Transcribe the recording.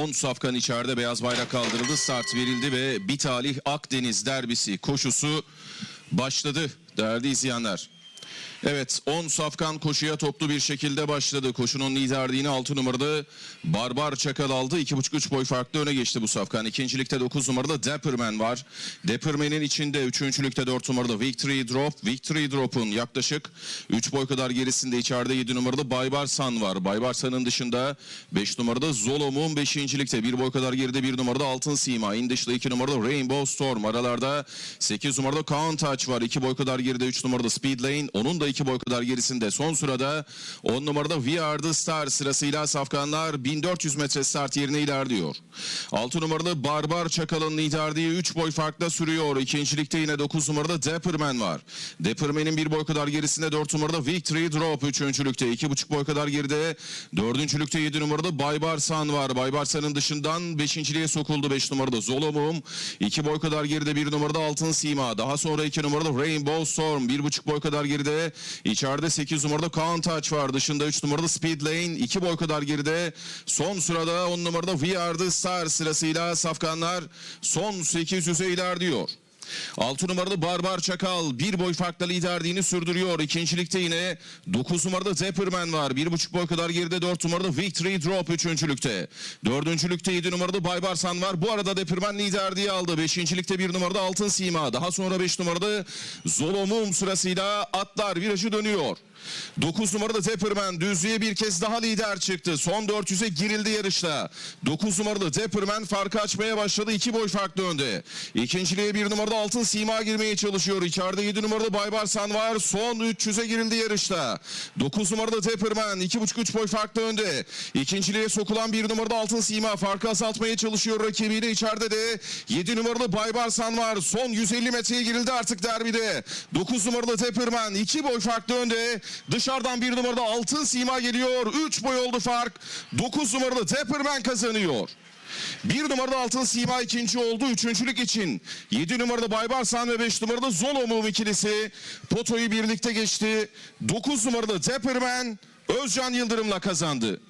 10 safkan içeride beyaz bayrak kaldırıldı. Start verildi ve bir talih Akdeniz derbisi koşusu başladı değerli izleyenler. Evet 10 safkan koşuya toplu bir şekilde başladı. Koşunun liderliğini 6 numarada Barbar Çakal aldı. 2,5-3 boy farklı öne geçti bu safkan. İkincilikte 9 numarada Dapperman var. Dapperman'in içinde 3. 4 numarada Victory Drop. Victory Drop'un yaklaşık 3 boy kadar gerisinde içeride 7 numarada Baybarsan var. Baybarsan'ın dışında 5 numarada Zolom'un 5. ligde 1 boy kadar geride 1 numarada Altın Sima. İn dışında 2 numarada Rainbow Storm. Aralarda 8 numarada Countach var. 2 boy kadar geride 3 numarada Speed Lane. Onun da 2 boy kadar gerisinde. Son sırada 10 numarada We Are The Star sırasıyla Safkanlar 1400 metre start yerine ilerliyor. 6 numarada Barbar Çakal'ın liderliği 3 boy farkla sürüyor. İkincilikte yine 9 numarada Dapperman var. Dapperman'in 1 boy kadar gerisinde 4 numarada Victory Drop. Üçüncülükte 2,5 boy kadar geride. Dördüncülükte 7 numarada Baybarsan var. Baybarsan'ın dışından 5.liğe sokuldu 5 numarada Zolomum. 2 boy kadar geride 1 numarada Altın Sima. Daha sonra 2 numarada Rainbow Storm. 1,5 boy kadar geride. İçeride 8 numarada Countach var. Dışında 3 numarada Speed Lane. 2 boy kadar geride. Son sırada 10 numarada We Are The Star sırasıyla Safkanlar son 800'e ilerliyor. 6 numaralı Barbar Çakal bir boy farkla liderliğini sürdürüyor. İkincilikte yine 9 numarada Dapperman var. 1,5 boy kadar geride 4 numarada Victory Drop üçüncülükte. Dördüncülükte 7 numarada Baybarsan var. Bu arada Dapperman liderliği aldı. Beşincilikte 1 numarada Altın Sima. Daha sonra 5 numarada Zolomum sırasıyla atlar virajı dönüyor. 9 numarada Dapperman düzlüğe bir kez daha lider çıktı. Son 400'e girildi yarışta. 9 numaralı Dapperman farkı açmaya başladı. 2 boy farklı önde. İkinciliğe 1 numarada Altın Sima girmeye çalışıyor. İçeride 7 numarada Baybarsan var. Son 300'e girildi yarışta. 9 numarada Dapperman 2,5-3 boy farklı önde. İkinciliğe sokulan 1 numarada Altın Sima farkı azaltmaya çalışıyor rakibiyle. içeride de 7 numaralı Baybarsan var. Son 150 metreye girildi artık derbide. 9 numaralı Dapperman 2 boy farklı önde. Dışarıdan 1 numarada Altın Sima geliyor. 3 boy oldu fark. 9 numarada Dapperman kazanıyor. Bir numarada Altın Sima ikinci oldu. Üçüncülük için 7 numarada Baybarsan ve 5 numarada Zolomum ikilisi Poto'yu birlikte geçti. 9 numarada Dapperman Özcan Yıldırım'la kazandı.